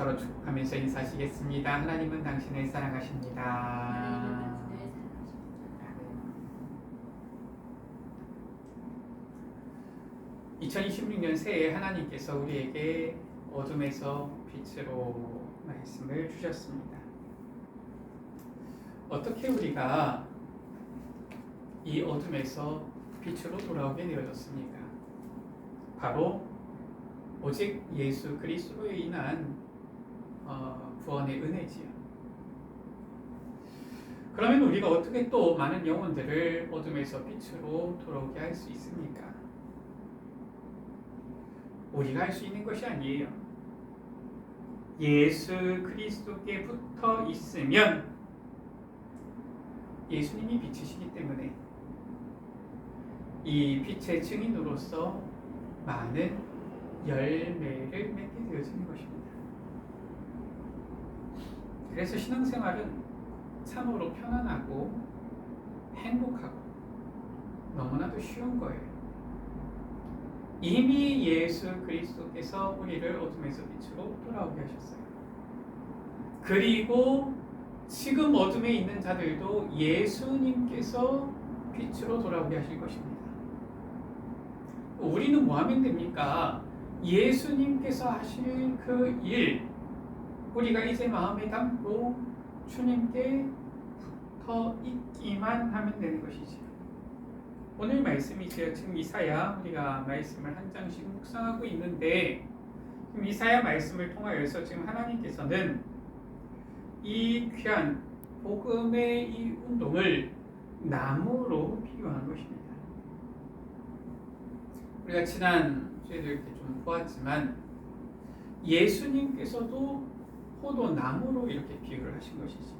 서로 축복하면서 인사하시겠습니다. 하나님은 당신을 사랑하십니다. 하나님은 당신을 사랑하십니다. 2026년 새해 하나님께서 우리에게 어둠에서 빛으로 말씀을 주셨습니다. 어떻게 우리가 이 어둠에서 빛으로 돌아오게 되어졌습니까? 바로 오직 예수 그리스도에 인한 어, 구원의 은혜지요. 그러면 우리가 어떻게 또 많은 영혼들을 어둠에서 빛으로 돌아오게 할 수 있습니까? 우리가 할 수 있는 것이 아니에요. 예수 그리스도께 붙어 있으면 예수님이 빛이시기 때문에 이 빛의 증인으로서 많은 열매를 맺게 되어지는 것입니다. 그래서 신앙생활은 참으로 편안하고 행복하고 너무나도 쉬운 거예요. 이미 예수 그리스도께서 우리를 어둠에서 빛으로 돌아오게 하셨어요. 그리고 지금 어둠에 있는 자들도 예수님께서 빛으로 돌아오게 하실 것입니다. 우리는 뭐 하면 됩니까? 예수님께서 하실 그 일, 우리가 이제 마음에 담고 주님께 붙어 있기만 하면 되는 것이지요. 오늘 말씀이죠. 지금 이사야 우리가 말씀을 한 장씩 묵상하고 있는데 지금 이사야 말씀을 통하여서 지금 하나님께서는 이 귀한 복음의 이 운동을 나무로 비유한 것입니다. 우리가 지난 주에도 이렇게 좀 보았지만 예수님께서도 포도나무로 이렇게 비유를 하신 것이죠.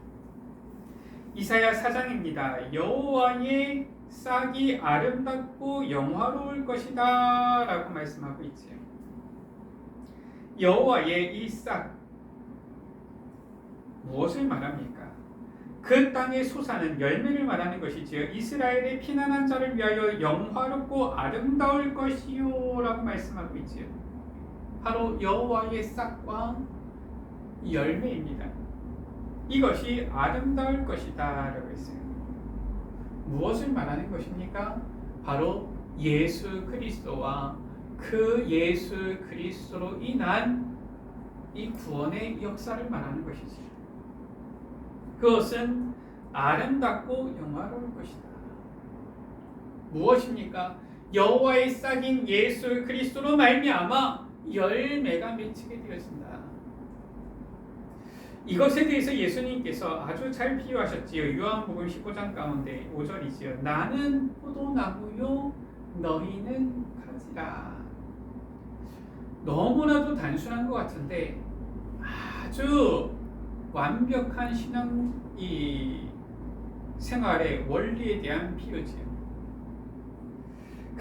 이사야 4장입니다. 여호와의 싹이 아름답고 영화로울 것이다 라고 말씀하고 있지요. 여호와의 이 싹 무엇을 말합니까? 그 땅의 솟아는 열매를 말하는 것이지요. 이스라엘의 피난한 자를 위하여 영화롭고 아름다울 것이요 라고 말씀하고 있지요. 바로 여호와의 싹과 열매입니다. 이것이 아름다울 것이다 라고 했어요. 무엇을 말하는 것입니까? 바로 예수 그리스도와 그 예수 그리스도로 인한 이 구원의 역사를 말하는 것이지. 그것은 아름답고 영화로울 것이다. 무엇입니까? 여호와의 싹인 예수 그리스도로 말미암아 열매가 맺히게 되었습니다. 이것에 대해서 예수님께서 아주 잘 비유하셨지요. 요한복음 15장 가운데 5절이지요. 나는 포도나무요 너희는 가지라. 너무나도 단순한 것 같은데 아주 완벽한 신앙 이 생활의 원리에 대한 비유지요.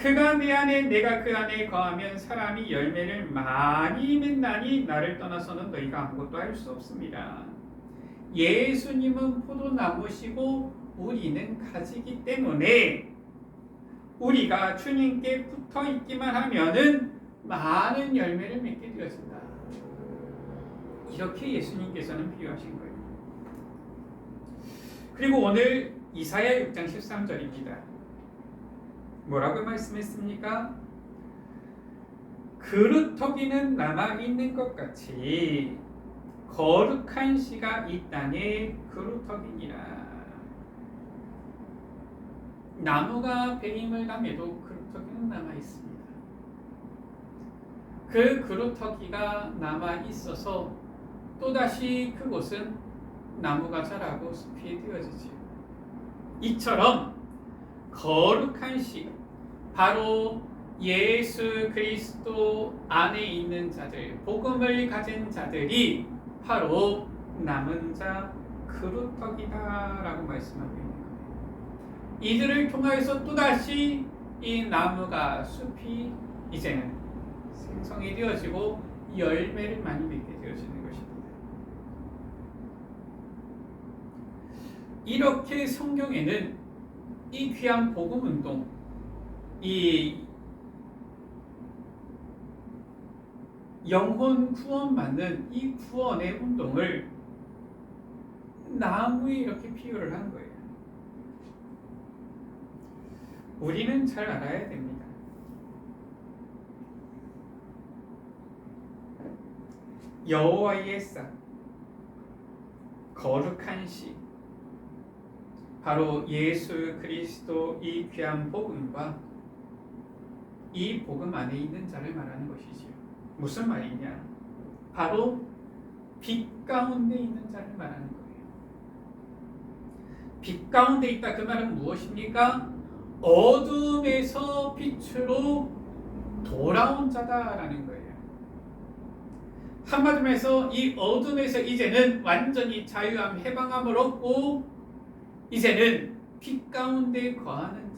그가 내 안에 내가 그 안에 거하면 사람이 열매를 많이 맺나니 나를 떠나서는 너희가 아무것도 할 수 없습니다. 예수님은 포도나무시고 우리는 가지기 때문에 우리가 주님께 붙어 있기만 하면은 많은 열매를 맺게 되었습니다. 이렇게 예수님께서는 비유하신 거예요. 그리고 오늘 이사야 6장 13절입니다. 뭐라고 말씀했습니까? 그루터기는 남아 있는 것 같이 거룩한 씨가 이 땅에 그루터기니라. 나무가 배임을 담에도 그루터기는 남아 있습니다. 그 그루터기가 남아 있어서 또다시 그곳은 나무가 자라고 숲이 되어지지. 이처럼 거룩한 씨, 바로 예수 그리스도 안에 있는 자들, 복음을 가진 자들이 바로 남은 자 그루터기다라고 거예요. 이들을 통하여서 또다시 이 나무가 숲이 이제는 생성이 되어지고 열매를 많이 맺게 되어지는 것입니다. 이렇게 성경에는 이 귀한 복음 운동, 이 영혼 구원받는 이 구원의 운동을 나무에 이렇게 비유를 한 거예요. 우리는 잘 알아야 됩니다. 여호와의 상 거룩한 시 바로 예수 그리스도 이 귀한 복음과 이 복음 안에 있는 자를 말하는 것이지요. 무슨 말이냐? 바로 빛 가운데 있는 자를 말하는 거예요. 빛 가운데 있다 그 말은 무엇입니까? 어둠에서 빛으로 돌아온 자다라는 거예요. 한마디로 해서 이 어둠에서 이제는 완전히 자유함, 해방함을 얻고 이제는 빛 가운데 거하는 거예요.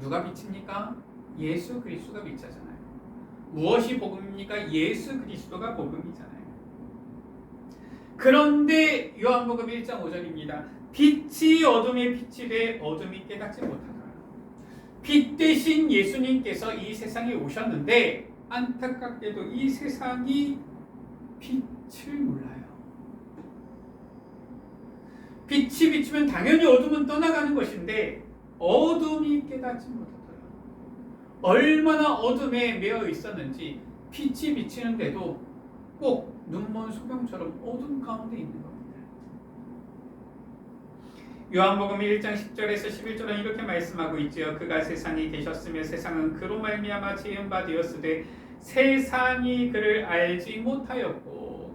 누가 빛입니까? 예수 그리스도가 빛이잖아요. 무엇이 복음입니까? 예수 그리스도가 복음이잖아요. 그런데 요한복음 1장 5절입니다. 빛이 어둠에 빛이 돼 어둠이 깨닫지 못하더라. 빛 대신 예수님께서 이 세상에 오셨는데 안타깝게도 이 세상이 빛을 몰라요. 빛이 비추면 당연히 어둠은 떠나가는 것인데 어둠이 깨닫지 못하더라. 얼마나 어둠에 매여 있었는지 빛이 비치는데도 꼭 눈먼 소경처럼 어둠 가운데 있는 겁니다. 요한복음 1장 10절에서 11절은 이렇게 말씀하고 있지요. 그가 세상에 계셨으며 세상은 그로 말미암아 지은 바 되었으되 세상이 그를 알지 못하였고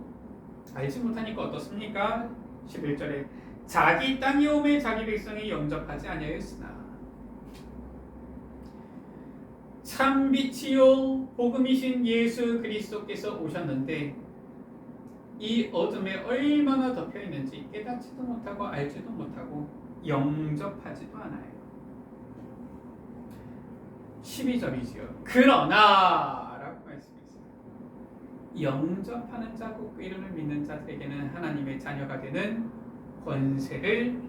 알지 못하니까 어떻습니까? 11절에 자기 땅이 오매 자기 백성이 영접하지 아니하였으나 참 빛이요 복음이신 예수 그리스도께서 오셨는데 이 어둠에 얼마나 덮여 있는지 깨닫지도 못하고 알지도 못하고 영접하지도 않아요. 12절이지요. 그러나 라고 말씀했어요. 영접하는 자, 곧그 이름을 믿는 자들에게는 하나님의 자녀가 되는 권세를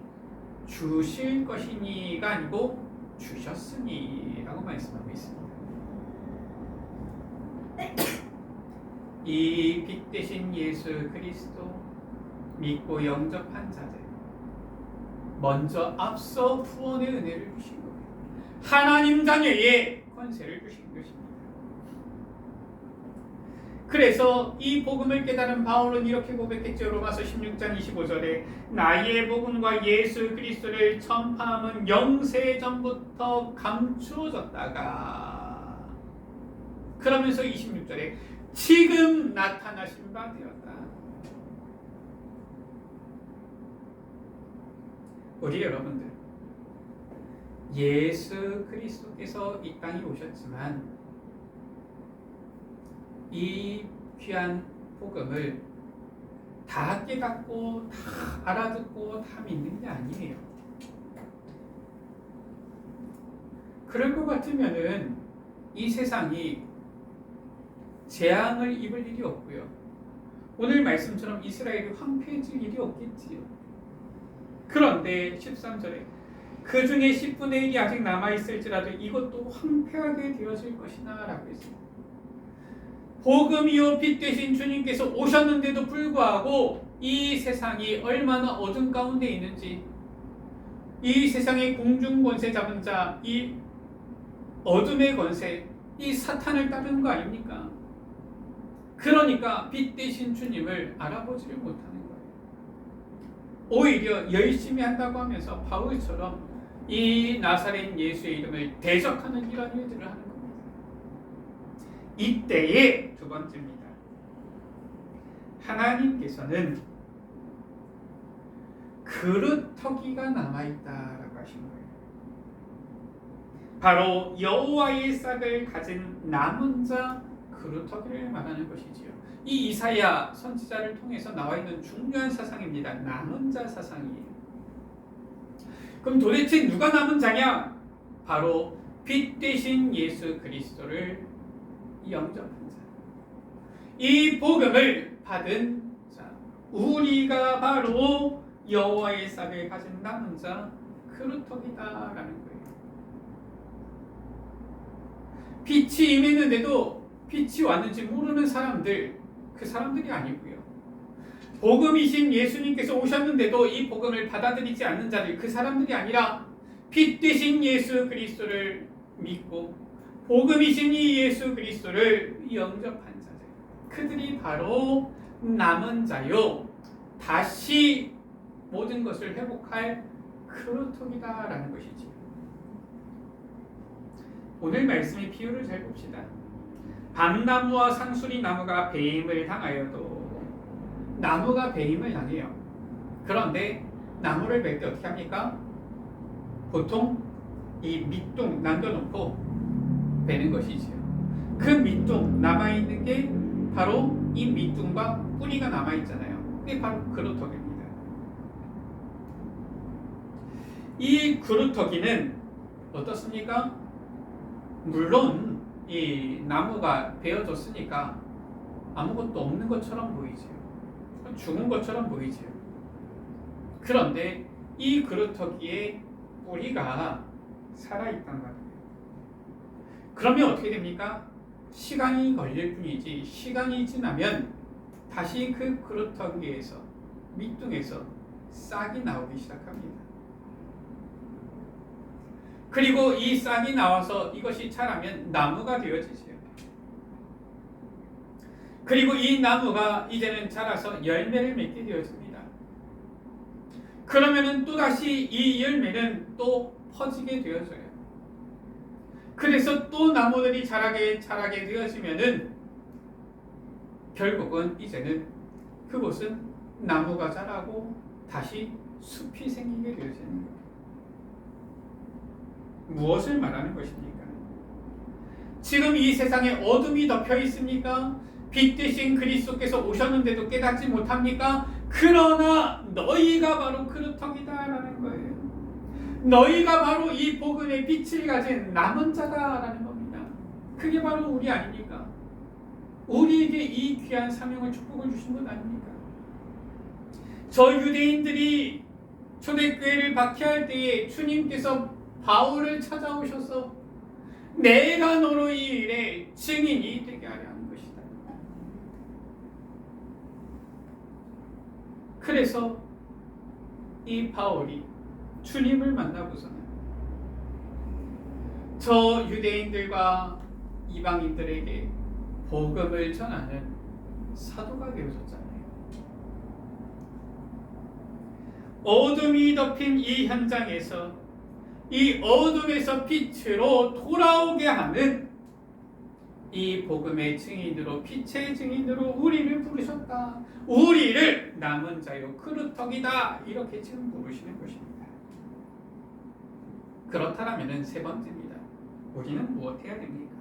주실 것이니가 아니고 주셨으니라고 말씀하고 있습니다. 이 빛 대신 예수 그리스도 믿고 영접한 자들 먼저 앞서 구원의 은혜를 주신 거예요. 하나님 자녀의 권세를 주신 것입니다. 그래서 이 복음을 깨달은 바울은 이렇게 고백했죠. 로마서 16장 25절에 나의 복음과 예수 그리스도를 전파함은 영세 전부터 감추어졌다가 그러면서 26절에 지금 나타나신 바 되었다. 우리 여러분들 예수 그리스도께서 이 땅에 오셨지만 이 귀한 복음을 다 깨닫고 다 알아듣고 다 믿는 게 아니에요. 그럴 것 같으면은 이 세상이 재앙을 입을 일이 없고요. 오늘 말씀처럼 이스라엘이 황폐해질 일이 없겠지요. 그런데 13절에 그 중에 10분의 1이 아직 남아있을지라도 이것도 황폐하게 되어질 것이나 라고 했습니다. 복음이요 빛 되신 주님께서 오셨는데도 불구하고 이 세상이 얼마나 어둠 가운데 있는지 이 세상의 공중 권세 잡은 자, 이 어둠의 권세, 이 사탄을 따르는 거 아닙니까? 그러니까 빛 대신 주님을 알아보지를 못하는 거예요. 오히려 열심히 한다고 하면서 바울처럼 이 나사렛 예수의 이름을 대적하는 이런 일들을 하는 겁니다. 이때의 두 번째입니다. 하나님께서는 그릇터기가 남아있다라고 하신 거예요. 바로 여호와의 싹을 가진 남은 자 그루터기를 말하는 것이지요. 이 이사야 선지자를 통해서 나와 있는 중요한 사상입니다. 남은 자 사상이에요. 그럼 도대체 누가 남은 자냐? 바로 빛 대신 예수 그리스도를 영접한 자. 이 복음을 받은 자. 우리가 바로 여호와의 싹을 가진 남은 자 그루터기다라는 거예요. 빛이 임했는데도 빛이 왔는지 모르는 사람들 그 사람들이 아니고요. 복음이신 예수님께서 오셨는데도 이 복음을 받아들이지 않는 자들 그 사람들이 아니라 빛 되신 예수 그리스도를 믿고 복음이신 이 예수 그리스도를 영접한 자들 그들이 바로 남은 자요 다시 모든 것을 회복할 크로톡이다라는 것이지. 오늘 말씀의 비유를 잘 봅시다. 밤나무와 상수리 나무가 배임을 당하여도 나무가 배임을 당해요. 그런데 나무를 맺때 어떻게 합니까? 보통 이 밑둥 남겨놓고 베는 것이지요. 그 밑둥 남아 있는 게 바로 이 밑둥과 뿌리가 남아 있잖아요. 그게 바로 그루터기입니다. 이 그루터기는 어떻습니까? 물론 이 나무가 베어졌으니까 아무것도 없는 것처럼 보이지요. 죽은 것처럼 보이지요. 그런데 이 그루터기에 뿌리가 살아있단 말이에요. 그러면 어떻게 됩니까? 시간이 걸릴 뿐이지 시간이 지나면 다시 그 그루터기에서 밑둥에서 싹이 나오기 시작합니다. 그리고 이 싹이 나와서 이것이 자라면 나무가 되어지지요. 그리고 이 나무가 이제는 자라서 열매를 맺게 되어집니다. 그러면은 또 다시 이 열매는 또 퍼지게 되어져요. 그래서 또 나무들이 자라게 자라게 되어지면은 결국은 이제는 그곳은 나무가 자라고 다시 숲이 생기게 되어지는 거예요. 무엇을 말하는 것입니까? 지금 이 세상에 어둠이 덮여 있습니까? 빛 대신 그리스도께서 오셨는데도 깨닫지 못합니까? 그러나 너희가 바로 그루터기다라는 거예요. 너희가 바로 이 복음의 빛을 가진 남은 자다라는 겁니다. 그게 바로 우리 아닙니까? 우리에게 이 귀한 사명을 축복을 주신 것 아닙니까? 저 유대인들이 초대교회를 박해할 때에 주님께서 바울을 찾아오셔서 내가 너로 이 일에 증인이 되게 하려 하는 것이다. 그래서 이 바울이 주님을 만나고서는 저 유대인들과 이방인들에게 복음을 전하는 사도가 되어졌잖아요. 어둠이 덮인 이 현장에서 이 어둠에서 빛으로 돌아오게 하는 이 복음의 증인으로 빛의 증인으로 우리를 부르셨다. 우리를 남은 자요 그루터기다 이렇게 지금 부르시는 것입니다. 그렇다면은 세 번째입니다. 우리는 무엇 해야 됩니까?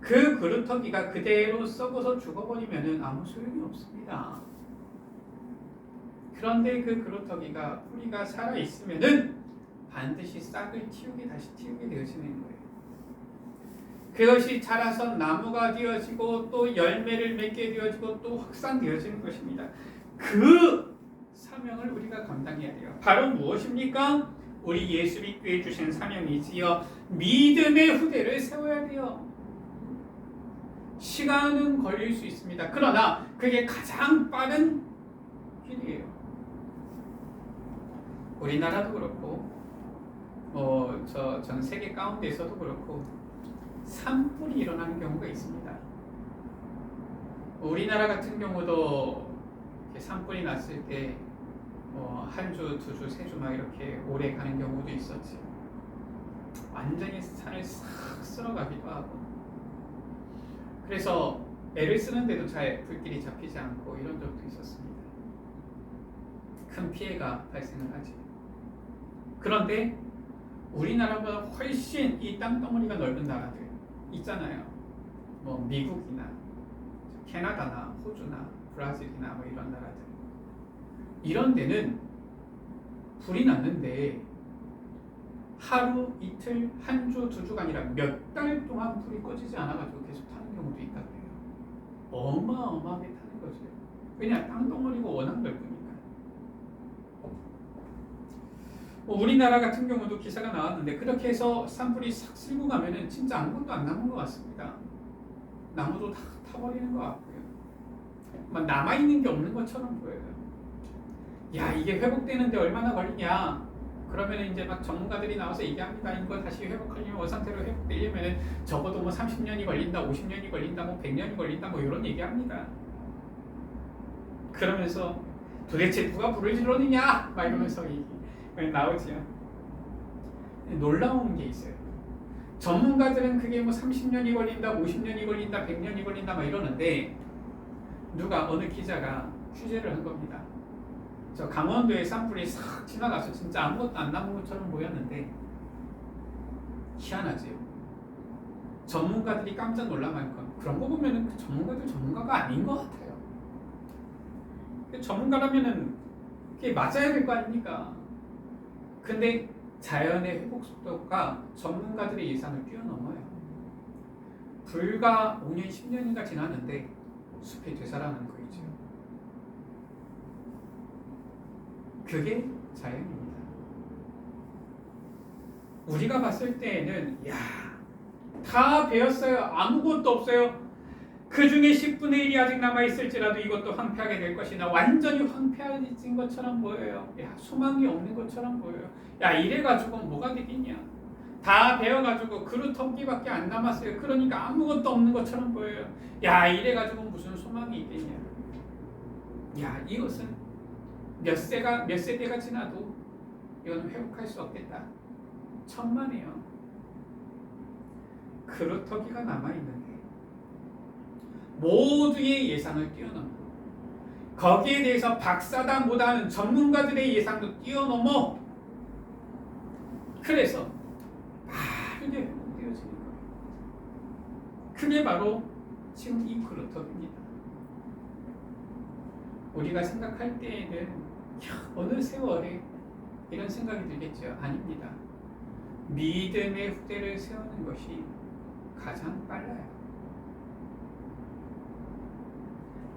그 그루터기가 그대로 썩어서 죽어버리면은 아무 소용이 없습니다. 그런데 그 그루터기가 뿌리가 살아 있으면은 반드시 싹을 틔우게 다시 틔우게 되어지는 거예요. 그것이 자라서 나무가 되어지고 또 열매를 맺게 되어지고 또 확산되어지는 것입니다. 그 사명을 우리가 감당해야 돼요. 바로 무엇입니까? 우리 예수 믿교회 주신 사명이지요. 믿음의 후대를 세워야 돼요. 시간은 걸릴 수 있습니다. 그러나 그게 가장 빠른 길이에요. 우리나라도 그렇고 뭐저전 세계 가운데서도 그렇고 산불이 일어나는 경우가 있습니다. 우리나라 같은 경우도 산불이 났을 때 어, 한 주, 두 주, 세 주 막 이렇게 오래 가는 경우도 있었지. 완전히 산을 싹 쓸어가기도 하고. 그래서 애를 쓰는데도 잘 불길이 잡히지 않고 이런 적도 있었습니다. 큰 피해가 발생을 하지. 그런데 우리나라보다 훨씬 이 땅덩어리가 넓은 나라들 있잖아요. 뭐 미국이나 캐나다나 호주나 브라질이나 뭐 이런 나라들. 이런 데는 불이 났는데 하루, 이틀, 한 주, 두 주가 아니라 몇 달 동안 불이 꺼지지 않아가지고 계속 타는 경우도 있다고 해요. 어마어마하게 타는 거죠. 왜냐 땅덩어리가 워낙 넓으니까. 뭐 우리나라 같은 경우도 기사가 나왔는데 그렇게 해서 산불이 싹 쓸고 가면은 진짜 아무것도 안 남은 것 같습니다. 나무도 다 타버리는 것 같고요. 막 남아 있는 게 없는 것처럼 보여요. 야 이게 회복되는데 얼마나 걸리냐? 그러면 이제 막 전문가들이 나와서 얘기합니다. 이거 다시 회복하려면 원상태로 회복되려면 적어도 뭐 30년이 걸린다, 50년이 걸린다, 뭐 100년이 걸린다, 뭐 이런 얘기합니다. 그러면서 도대체 누가 불을 지르느냐? 막 이러면서 얘기 나오지요. 놀라운 게 있어요. 전문가들은 그게 뭐 30년이 걸린다, 50년이 걸린다, 100년이 걸린다 막 이러는데 누가 어느 기자가 취재를 한 겁니다. 저 강원도의 산불이 싹 지나가서 진짜 아무것도 안 남은 것처럼 보였는데 희한하지요. 전문가들이 깜짝 놀랄 만큼 그런 거 보면은 그 전문가들 전문가가 아닌 것 같아요. 그 전문가라면은 그게 맞아야 될 거 아닙니까? 근데 자연의 회복 속도가 전문가들의 예상을 뛰어넘어요. 불과 5년, 10년인가 지났는데 숲이 되살아나는 거이죠. 그게 자연입니다. 우리가 봤을 때에는 야, 다 배웠어요. 아무것도 없어요. 그 중에 10분의 1이 아직 남아 있을지라도 이것도 황폐하게 될 것이나 완전히 황폐해진 것처럼 보여요. 야, 소망이 없는 것처럼 보여요. 야, 이래 가지고 뭐가 되겠냐? 다 배워 가지고 그릇 덮기밖에 안 남았어요. 그러니까 아무것도 없는 것처럼 보여요. 야, 이래 가지고 무슨 소망이 있겠냐? 야, 이것은 몇 세가 몇 세대가 지나도 이건 회복할 수 없겠다. 천만에요. 그루터기가 남아 있는데 모두의 예상을 뛰어넘고 거기에 대해서 박사다 못하는 전문가들의 예상도 뛰어넘어 그래서 빠르게 회복되어지는 거예요. 그게 바로 지금 이 그루터기입니다. 우리가 생각할 때에는 야, 어느 세월에 이런 생각이 들겠죠? 아닙니다. 믿음의 후대를 세우는 것이 가장 빨라요.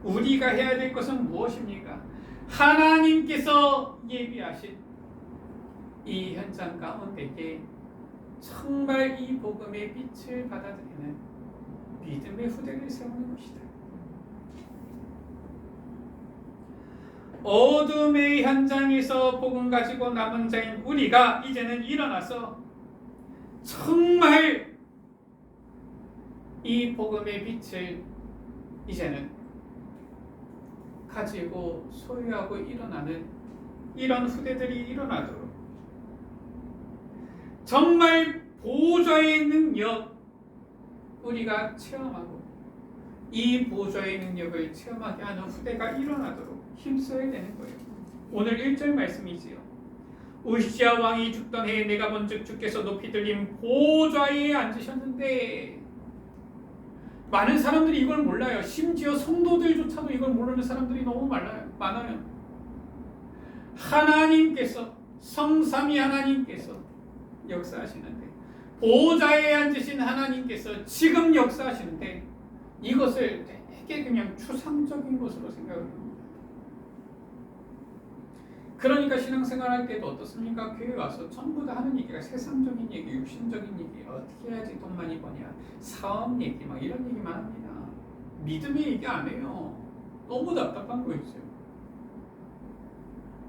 우리가 해야 될 것은 무엇입니까? 하나님께서 예비하신 이 현장 가운데에 정말 이 복음의 빛을 받아들이는 믿음의 후대를 세우는 것이다. 어둠의 현장에서 복음 가지고 남은 자인 우리가 이제는 일어나서 정말 이 복음의 빛을 이제는 가지고 소유하고 일어나는 이런 후대들이 일어나도록 정말 보좌의 능력 우리가 체험하고 이 보좌의 능력을 체험하게 하는 후대가 일어나도록 힘써야 되는 거예요. 오늘 1절 말씀이지요. 우시아 왕이 죽던 해에 내가 본즉 주께서 높이 들린 보좌에 앉으셨는데 많은 사람들이 이걸 몰라요. 심지어 성도들조차도 이걸 모르는 사람들이 너무 많아요. 하나님께서 성삼위 하나님께서 역사하시는데 보좌에 앉으신 하나님께서 지금 역사하시는데 이것을 되게 그냥 추상적인 것으로 생각을 합니다. 그러니까 신앙생활 할 때도 어떻습니까? 교회 와서 전부 다 하는 얘기가 세상적인 얘기, 육신적인 얘기, 어떻게 해야지 돈 많이 버냐, 사업 얘기 막 이런 얘기만 합니다. 믿음의 얘기 안 해요. 너무 답답한 거 있어요.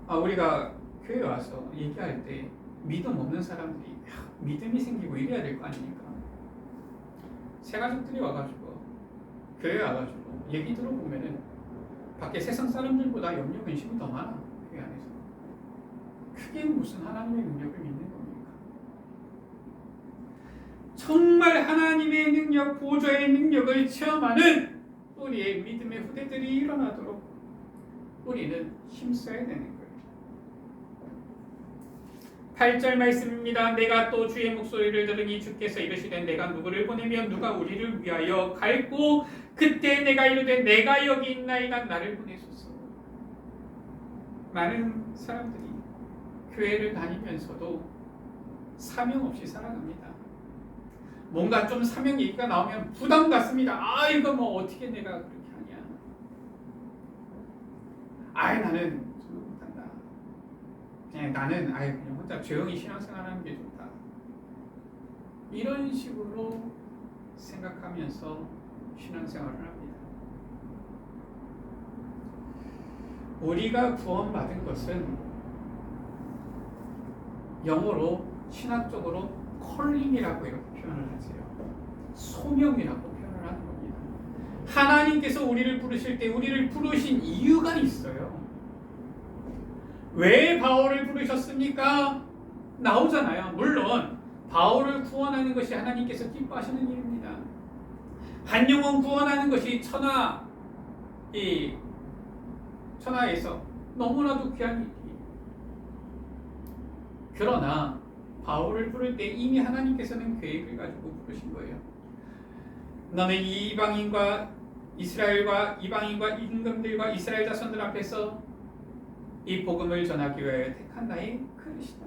아 우리가 교회 와서 얘기할 때 믿음 없는 사람들이 야, 믿음이 생기고 이래야 될 거 아닙니까? 새 가족들이 와가지고 교회 와가지고 얘기 들어보면은 밖에 세상 사람들보다 염려 근심이 더 많아. 그게 무슨 하나님의 능력을 믿는 겁니까? 정말 하나님의 능력, 보좌의 능력을 체험하는 우리의 믿음의 후대들이 일어나도록 우리는 힘써야 되는 거예요. 8절 말씀입니다. 내가 또 주의 목소리를 들으니 주께서 이르시되 내가 누구를 보내면 누가 우리를 위하여 갈고 그때 내가 이르되 내가 여기 있나이다 나를 보내소서. 많은 사람들이 교회를 다니면서도 사명 없이 살아갑니다. 뭔가 좀 사명 얘기가 나오면 부담 갖습니다. 아 이거 뭐 어떻게 내가 그렇게 하냐. 아이 나는 못한다. 예, 나는 아예 그냥 혼자 조용히 신앙생활 하는 게 좋다. 이런 식으로 생각하면서 신앙생활을 합니다. 우리가 구원받은 것은 영어로 신학적으로 컬링이라고 이렇게 표현을 하세요. 소명이라고 표현을 하는 겁니다. 하나님께서 우리를 부르실 때 우리를 부르신 이유가 있어요. 왜 바울을 부르셨습니까? 나오잖아요. 물론 바울을 구원하는 것이 하나님께서 기뻐하시는 일입니다. 한 영혼 구원하는 것이 천하 이 천하에서 너무나도 귀한. 그러나 바울을 부를 때 이미 하나님께서는 계획을 가지고 부르신 거예요. 너는 이 이방인과 이스라엘과 이방인과 임금들과 이스라엘 자손들 앞에서 이 복음을 전하기 위하여 택한 나의 그릇이다.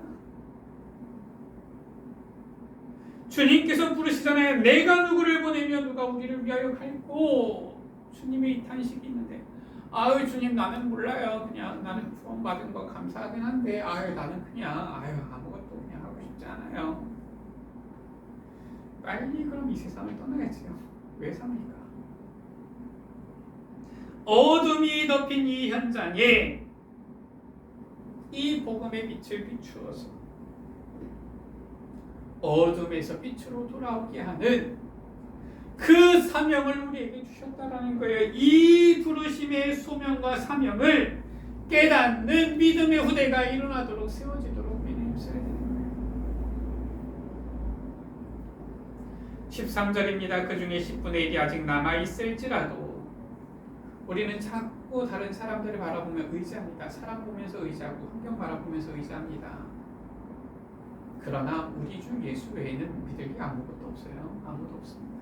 주님께서 부르시잖아요. 내가 누구를 보내면 누가 우리를 위하여 갈고 주님의 이 탄식이 있는데 아유 주님 나는 몰라요. 그냥 나는 구원 받은 거 감사하긴 한데 아유 나는 그냥 아유 아무것도 그냥 하고 싶지 않아요. 빨리 그럼 이 세상을 떠나야지요. 왜 삽니까? 어둠이 덮인 이 현장에 이 복음의 빛을 비추어서 어둠에서 빛으로 돌아오게 하는 그 사명을 우리에게 주셨다라는 거예요. 이 부르심의 소명과 사명을 깨닫는 믿음의 후대가 일어나도록 세워지도록 우리는 힘써야 되는 거예요. 13절입니다. 그 중에 10분의 1이 아직 남아 있을지라도 우리는 자꾸 다른 사람들을 바라보며 의지합니다. 사람 보면서 의지하고 환경 바라보면서 의지합니다. 그러나 우리 중 예수 외에는 믿을 게 아무것도 없어요. 아무도 없습니다.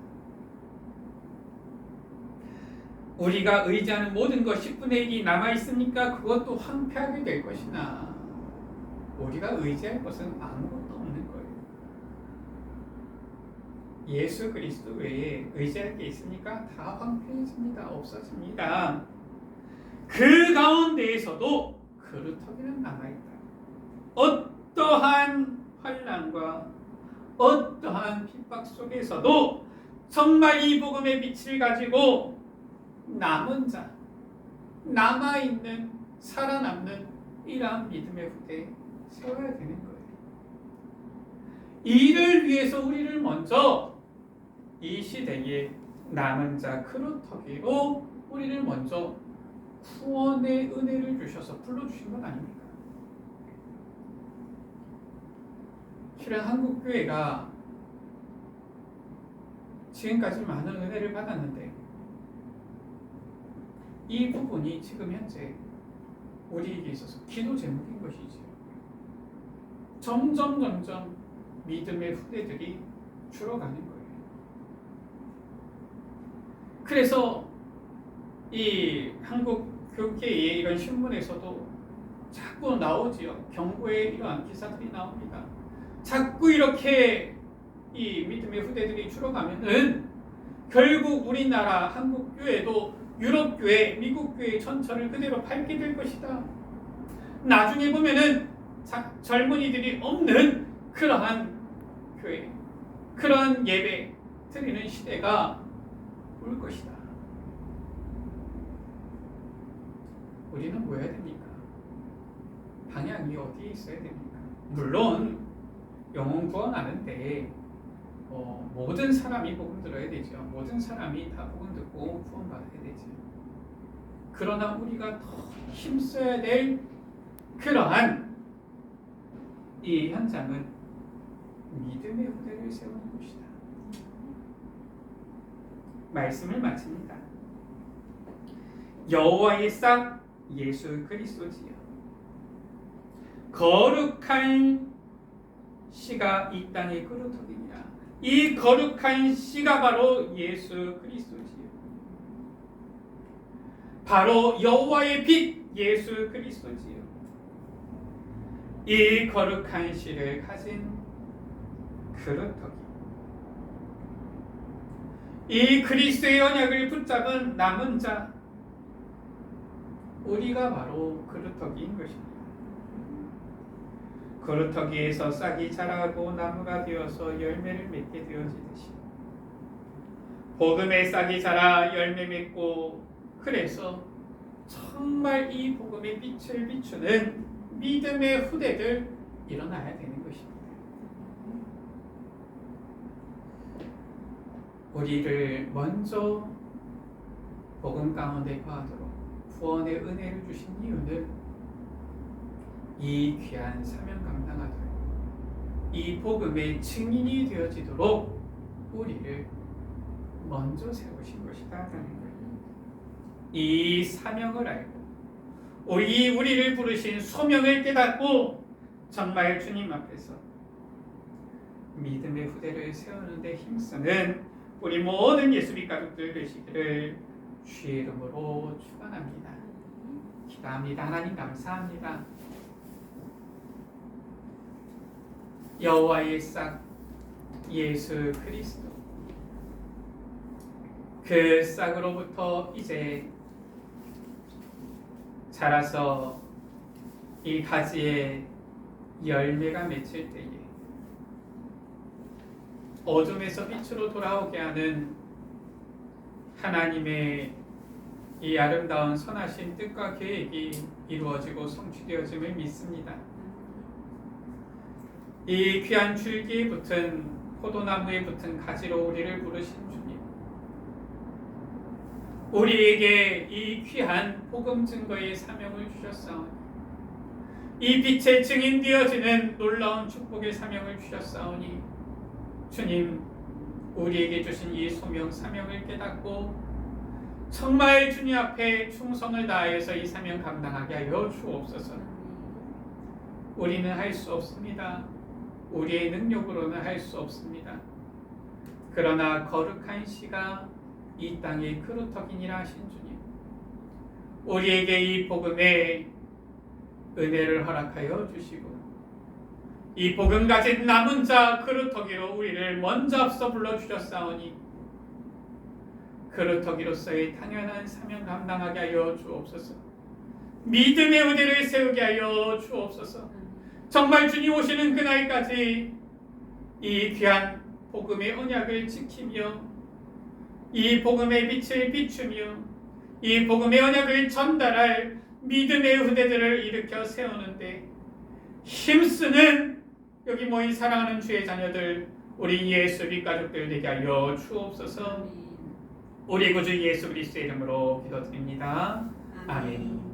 우리가 의지하는 모든 것 10분의 1이 남아 있습니까? 그것도 황폐하게 될 것이나 우리가 의지할 것은 아무것도 없는 거예요. 예수 그리스도 외에 의지할 게 있으니까 다 황폐해집니다. 없어집니다. 그 가운데에서도 그루터기는 남아 있다. 어떠한 환란과 어떠한 핍박 속에서도 정말 이 복음의 빛을 가지고 남은 자, 남아있는, 살아남는 이러한 믿음의 후대에 세워야 되는 거예요. 이를 위해서 우리를 먼저 이 시대에 남은 자 크루터기로 우리를 먼저 구원의 은혜를 주셔서 불러주신 것 아닙니까? 실은 한국 교회가 지금까지 많은 은혜를 받았는데 이 부분이 지금 현재 우리에게 있어서 기도 제목인 것이지요. 점점 점점 믿음의 후대들이 줄어가는 거예요. 그래서 이 한국 교계의 이런 신문에서도 자꾸 나오지요. 경고의 이러한 기사들이 나옵니다. 자꾸 이렇게 이 믿음의 후대들이 줄어가면은 결국 우리나라 한국 교회도 유럽 교회, 미국 교회의 천천을 그대로 밟게 될 것이다. 나중에 보면은 자, 젊은이들이 없는 그러한 교회, 그러한 예배 드리는 시대가 올 것이다. 우리는 뭐 해야 됩니까? 방향이 어디에 있어야 됩니까? 물론 영혼 구원하는데 어, 모든 사람이 복음 들어야 되죠. 모든 사람이 다 복음 듣고 구원받아야 되죠. 그러나 우리가 더 힘써야 될 그러한 이 현장은 믿음의 후대를 세우는 곳이다. 말씀을 마칩니다. 여호와의 싹 예수 그리스도지요. 거룩한 씨가 이 땅에 그루터기니라. 이 거룩한 씨가 바로 예수 그리스도지요. 바로 여호와의 빛 예수 그리스도지요. 이 거룩한 씨를 가진 그루터기. 이 그리스도의 언약을 붙잡은 남은 자 우리가 바로 그루터기인 것입니다. 그루터기에서 싹이 자라고 나무가 되어서 열매를 맺게 되어지듯이 복음의 싹이 자라 열매 맺고 그래서 정말 이 복음의 빛을 비추는 믿음의 후대들 일어나야 되는 것입니다. 우리를 먼저 복음 가운데 거하도록 구원의 은혜를 주신 이유는 이 귀한 사명 감당하도록 이 복음의 증인이 되어지도록 우리를 먼저 세우신 거예요. 이 사명을 알고 우리 우리를 부르신 소명을 깨닫고 정말 주님 앞에서 믿음의 후대를 세우는데 힘쓰는 우리 모든 예수님 가족들 되시기를 주의 이름으로 축원합니다. 기도합니다. 하나님 감사합니다. 여호와의 싹 예수 그리스도 그 싹으로부터 이제 자라서 이 가지에 열매가 맺힐 때에 어둠에서 빛으로 돌아오게 하는 하나님의 이 아름다운 선하신 뜻과 계획이 이루어지고 성취되어짐을 믿습니다. 이 귀한 줄기에 붙은 포도나무에 붙은 가지로 우리를 부르신 주님. 우리에게 이 귀한 복음 증거의 사명을 주셨사오니 이 빛의 증인 되어지는 놀라운 축복의 사명을 주셨사오니 주님 우리에게 주신 이 소명 사명을 깨닫고 정말 주님 앞에 충성을 다해서 이 사명 감당하게 하여 주옵소서. 우리는 할 수 없습니다. 우리의 능력으로는 할 수 없습니다. 그러나 거룩한 씨가 이 땅의 그루터기니라 하신 주님, 우리에게 이 복음의 은혜를 허락하여 주시고 이 복음 가진 남은 자 그루터기로 우리를 먼저 앞서 불러 주셨사오니 그루터기로서의 당연한 사명 감당하게 하여 주옵소서. 믿음의 의대를 세우게 하여 주옵소서. 정말 주님 오시는 그날까지 이 귀한 복음의 언약을 지키며 이 복음의 빛을 비추며 이 복음의 언약을 전달할 믿음의 후대들을 일으켜 세우는데 힘쓰는 여기 모인 사랑하는 주의 자녀들 우리 예수 리 가족들 되게 하여 주옵소서 우리 구주 예수 그리스도의 이름으로 기도드립니다. 아멘.